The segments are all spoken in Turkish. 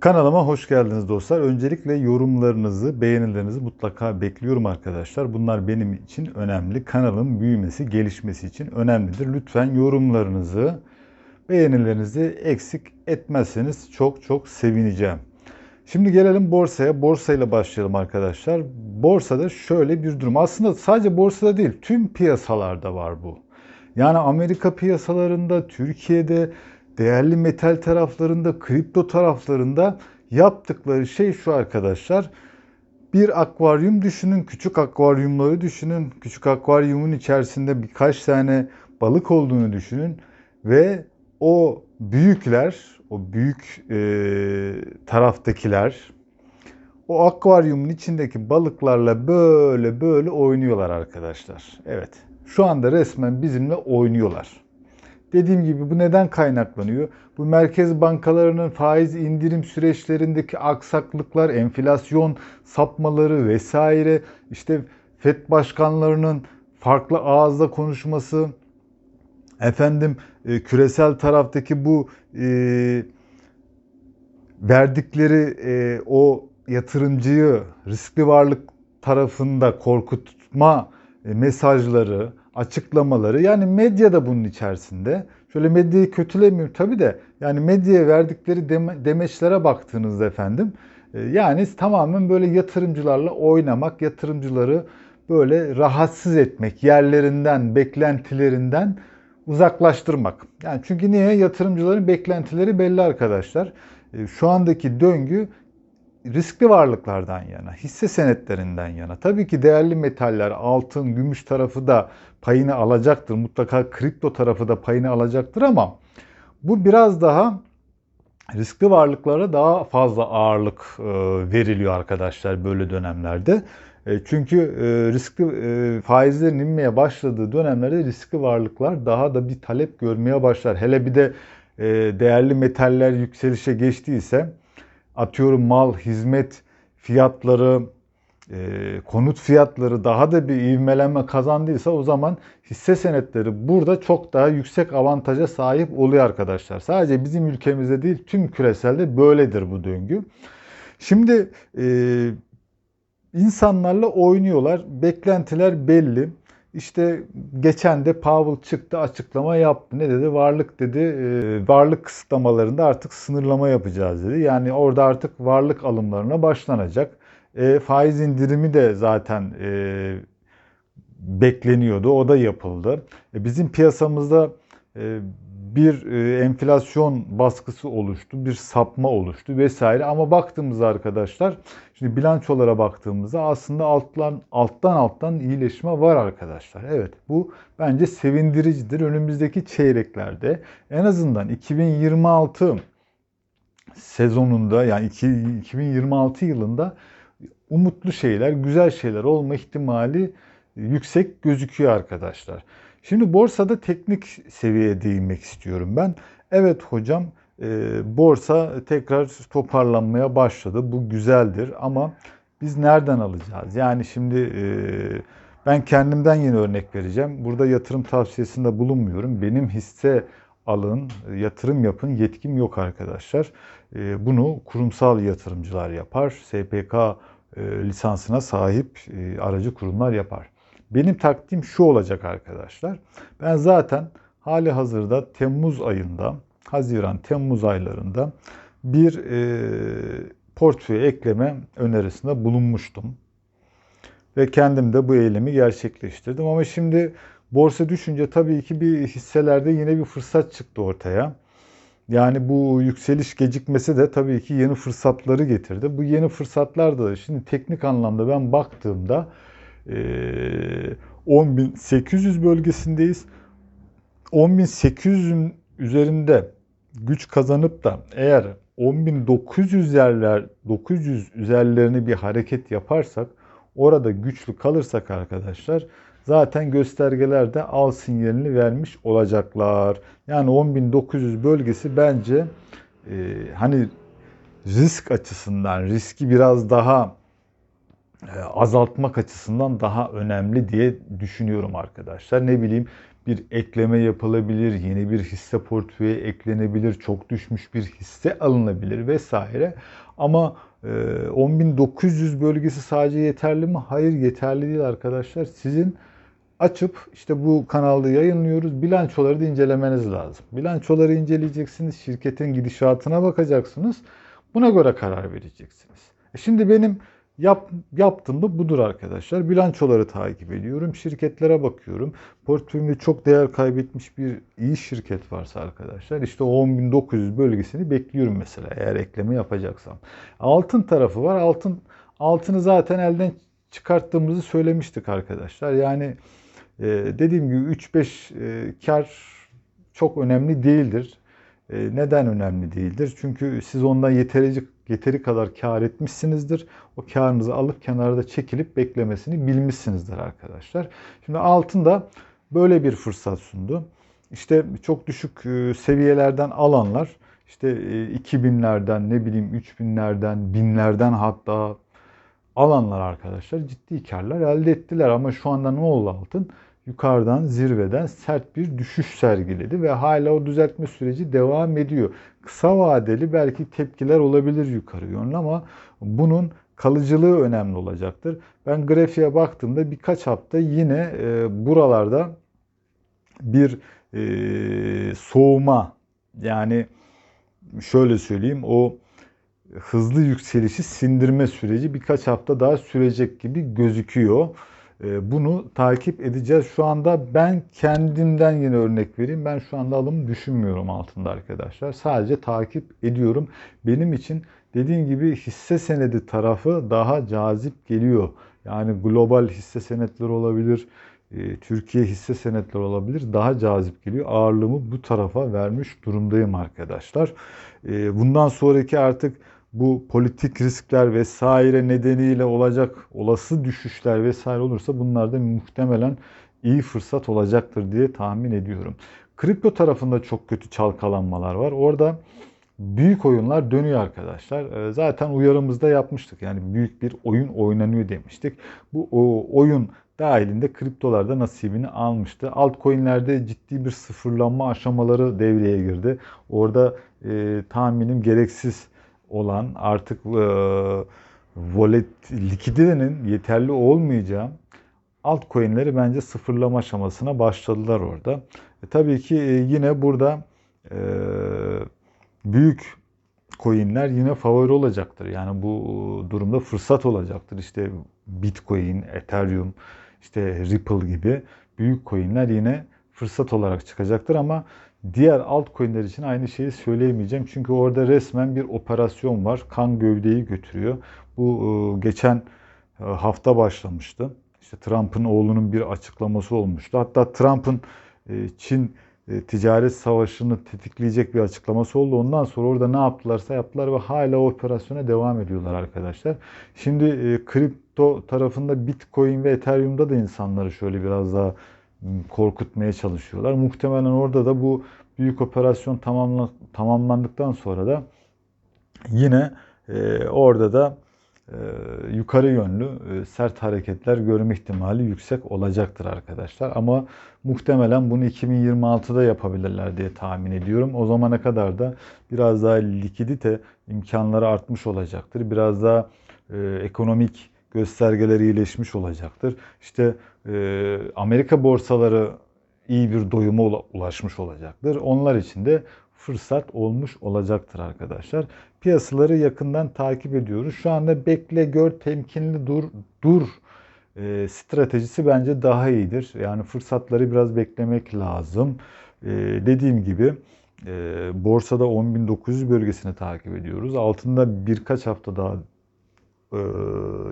Kanalıma hoş geldiniz dostlar. Öncelikle yorumlarınızı, beğenilerinizi mutlaka bekliyorum arkadaşlar. Bunlar benim için önemli. Kanalın büyümesi, gelişmesi için önemlidir. Lütfen yorumlarınızı, beğenilerinizi eksik etmezseniz çok çok sevineceğim. Şimdi gelelim borsaya. Borsayla başlayalım arkadaşlar. Borsada şöyle bir durum. Aslında sadece borsada değil, tüm piyasalarda var bu. Yani Amerika piyasalarında, Türkiye'de, değerli metal taraflarında, kripto taraflarında yaptıkları şey şu arkadaşlar. Bir akvaryum düşünün, küçük akvaryumları düşünün. Küçük akvaryumun içerisinde birkaç tane balık olduğunu düşünün ve o büyükler, o büyük e, taraftakiler o akvaryumun içindeki balıklarla böyle böyle oynuyorlar arkadaşlar. Evet. Şu anda resmen bizimle oynuyorlar. Dediğim gibi bu neden kaynaklanıyor? Bu merkez bankalarının faiz indirim süreçlerindeki aksaklıklar, enflasyon sapmaları vesaire, işte FED başkanlarının farklı ağızla konuşması, efendim e, küresel taraftaki bu e, verdikleri e, o yatırımcıyı riskli varlık tarafında korkutma e, mesajları, açıklamaları yani medya da bunun içerisinde. Şöyle medyayı kötülemiyorum tabi de yani medyaya verdikleri deme, demeçlere baktığınızda efendim e, yani tamamen böyle yatırımcılarla oynamak, yatırımcıları böyle rahatsız etmek, yerlerinden, beklentilerinden uzaklaştırmak. Yani çünkü niye? Yatırımcıların beklentileri belli arkadaşlar. E, şu andaki döngü riskli varlıklardan yana, hisse senetlerinden yana. Tabii ki değerli metaller, altın, gümüş tarafı da payını alacaktır. Mutlaka kripto tarafı da payını alacaktır ama bu biraz daha riskli varlıklara daha fazla ağırlık e, veriliyor arkadaşlar böyle dönemlerde. E, çünkü e, riskli faizlerin inmeye başladığı dönemlerde riskli varlıklar daha da bir talep görmeye başlar. Hele bir de değerli metaller yükselişe geçtiyse atıyorum mal, hizmet fiyatları, e, konut fiyatları daha da bir ivmelenme kazandıysa o zaman hisse senetleri burada çok daha yüksek avantaja sahip oluyor arkadaşlar. Sadece bizim ülkemizde değil tüm küreselde böyledir bu döngü. Şimdi e, insanlarla oynuyorlar. Beklentiler belli. İşte geçen de Powell çıktı açıklama yaptı. Ne dedi? Varlık dedi. E, varlık kısıtlamalarında artık sınırlama yapacağız dedi. Yani orada artık varlık alımlarına başlanacak. E, faiz indirimi de zaten e, bekleniyordu. O da yapıldı. E, bizim piyasamızda e, bir e, enflasyon baskısı oluştu, bir sapma oluştu vesaire. Ama baktığımızda arkadaşlar, şimdi bilançolara baktığımızda aslında alttan alttan alttan iyileşme var arkadaşlar. Evet, bu bence sevindiricidir. Önümüzdeki çeyreklerde en azından 2026 sezonunda yani 2026 yılında umutlu şeyler, güzel şeyler olma ihtimali yüksek gözüküyor arkadaşlar. Şimdi borsada teknik seviyeye değinmek istiyorum ben. Evet hocam e, borsa tekrar toparlanmaya başladı. Bu güzeldir ama biz nereden alacağız? Yani şimdi e, ben kendimden yine örnek vereceğim. Burada yatırım tavsiyesinde bulunmuyorum. Benim hisse alın, yatırım yapın yetkim yok arkadaşlar. E, bunu kurumsal yatırımcılar yapar. SPK lisansına sahip aracı kurumlar yapar. Benim taktiğim şu olacak arkadaşlar. Ben zaten hali hazırda Temmuz ayında, Haziran, Temmuz aylarında bir e, portföy ekleme önerisinde bulunmuştum. Ve kendim de bu eylemi gerçekleştirdim. Ama şimdi borsa düşünce tabii ki bir hisselerde yine bir fırsat çıktı ortaya. Yani bu yükseliş gecikmesi de tabii ki yeni fırsatları getirdi. Bu yeni fırsatlar da şimdi teknik anlamda ben baktığımda 10.800 ee, bölgesindeyiz. 10.800'ün üzerinde güç kazanıp da eğer 10.900 yerler 900 üzerlerini bir hareket yaparsak orada güçlü kalırsak arkadaşlar zaten göstergelerde al sinyalini vermiş olacaklar. Yani 10.900 bölgesi bence e, hani risk açısından riski biraz daha azaltmak açısından daha önemli diye düşünüyorum arkadaşlar. Ne bileyim bir ekleme yapılabilir, yeni bir hisse portföye eklenebilir, çok düşmüş bir hisse alınabilir vesaire. Ama 10.900 e, bölgesi sadece yeterli mi? Hayır yeterli değil arkadaşlar. Sizin açıp işte bu kanalda yayınlıyoruz. Bilançoları da incelemeniz lazım. Bilançoları inceleyeceksiniz. Şirketin gidişatına bakacaksınız. Buna göre karar vereceksiniz. E şimdi benim Yap, yaptığım da budur arkadaşlar. Bilançoları takip ediyorum. Şirketlere bakıyorum. Portföyümde çok değer kaybetmiş bir iyi şirket varsa arkadaşlar işte o 10.900 bölgesini bekliyorum mesela eğer ekleme yapacaksam. Altın tarafı var. Altın altını zaten elden çıkarttığımızı söylemiştik arkadaşlar. Yani e, dediğim gibi 3-5 e, kar çok önemli değildir. E, neden önemli değildir? Çünkü siz ondan yeterince yeteri kadar kar etmişsinizdir. O karınızı alıp kenarda çekilip beklemesini bilmişsinizdir arkadaşlar. Şimdi altın da böyle bir fırsat sundu. İşte çok düşük e, seviyelerden alanlar işte 2000'lerden e, ne bileyim 3000'lerden binlerden hatta alanlar arkadaşlar ciddi karlar elde ettiler ama şu anda ne oldu altın? Yukarıdan zirveden sert bir düşüş sergiledi ve hala o düzeltme süreci devam ediyor. Kısa vadeli belki tepkiler olabilir yukarı yönlü ama bunun kalıcılığı önemli olacaktır. Ben grafiğe baktığımda birkaç hafta yine e, buralarda bir e, soğuma yani şöyle söyleyeyim o hızlı yükselişi sindirme süreci birkaç hafta daha sürecek gibi gözüküyor. Ee, bunu takip edeceğiz. Şu anda ben kendimden yine örnek vereyim. Ben şu anda alım düşünmüyorum altında arkadaşlar. Sadece takip ediyorum. Benim için dediğim gibi hisse senedi tarafı daha cazip geliyor. Yani global hisse senetleri olabilir, e, Türkiye hisse senetleri olabilir. Daha cazip geliyor. Ağırlığımı bu tarafa vermiş durumdayım arkadaşlar. E, bundan sonraki artık bu politik riskler vesaire nedeniyle olacak olası düşüşler vesaire olursa bunlar da muhtemelen iyi fırsat olacaktır diye tahmin ediyorum. Kripto tarafında çok kötü çalkalanmalar var. Orada büyük oyunlar dönüyor arkadaşlar. Ee, zaten uyarımızda yapmıştık. Yani büyük bir oyun oynanıyor demiştik. Bu oyun dahilinde kriptolarda nasibini almıştı. Altcoin'lerde ciddi bir sıfırlanma aşamaları devreye girdi. Orada e, tahminim gereksiz olan artık e, volet likiditenin yeterli olmayacağı altcoin'leri bence sıfırlama aşamasına başladılar orada. E, tabii ki e, yine burada e, büyük coin'ler yine favori olacaktır. Yani bu durumda fırsat olacaktır. İşte Bitcoin, Ethereum, işte Ripple gibi büyük coin'ler yine fırsat olarak çıkacaktır ama Diğer altcoin'ler için aynı şeyi söyleyemeyeceğim. Çünkü orada resmen bir operasyon var. Kan gövdeyi götürüyor. Bu e, geçen e, hafta başlamıştı. İşte Trump'ın oğlunun bir açıklaması olmuştu. Hatta Trump'ın e, Çin ticaret savaşını tetikleyecek bir açıklaması oldu. Ondan sonra orada ne yaptılarsa yaptılar ve hala operasyona devam ediyorlar arkadaşlar. Şimdi kripto tarafında Bitcoin ve Ethereum'da da insanları şöyle biraz daha korkutmaya çalışıyorlar. Muhtemelen orada da bu büyük operasyon tamamla, tamamlandıktan sonra da yine e, orada da e, yukarı yönlü e, sert hareketler görme ihtimali yüksek olacaktır arkadaşlar. Ama muhtemelen bunu 2026'da yapabilirler diye tahmin ediyorum. O zamana kadar da biraz daha likidite imkanları artmış olacaktır. Biraz daha e, ekonomik göstergeleri iyileşmiş olacaktır. İşte e, Amerika borsaları iyi bir doyuma ulaşmış olacaktır. Onlar için de fırsat olmuş olacaktır arkadaşlar. Piyasaları yakından takip ediyoruz. Şu anda bekle gör temkinli dur dur e, stratejisi bence daha iyidir. Yani fırsatları biraz beklemek lazım. E, dediğim gibi e, borsada 10.900 bölgesini takip ediyoruz. Altında birkaç hafta daha e,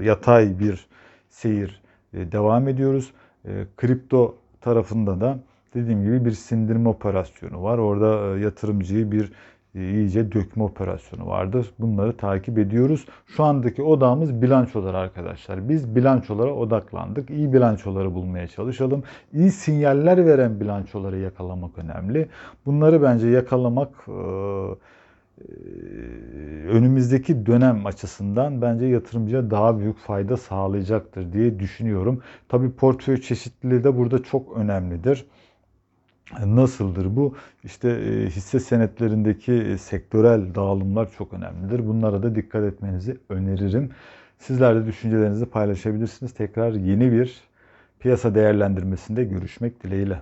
yatay bir seyir e, devam ediyoruz. E, kripto tarafında da dediğim gibi bir sindirme operasyonu var. Orada yatırımcıyı bir iyice dökme operasyonu vardır. Bunları takip ediyoruz. Şu andaki odamız bilançolar arkadaşlar. Biz bilançolara odaklandık. İyi bilançoları bulmaya çalışalım. İyi sinyaller veren bilançoları yakalamak önemli. Bunları bence yakalamak ee, önümüzdeki dönem açısından bence yatırımcıya daha büyük fayda sağlayacaktır diye düşünüyorum. Tabi portföy çeşitliliği de burada çok önemlidir. Nasıldır bu? İşte e, hisse senetlerindeki e, sektörel dağılımlar çok önemlidir. Bunlara da dikkat etmenizi öneririm. Sizler de düşüncelerinizi paylaşabilirsiniz. Tekrar yeni bir piyasa değerlendirmesinde görüşmek dileğiyle.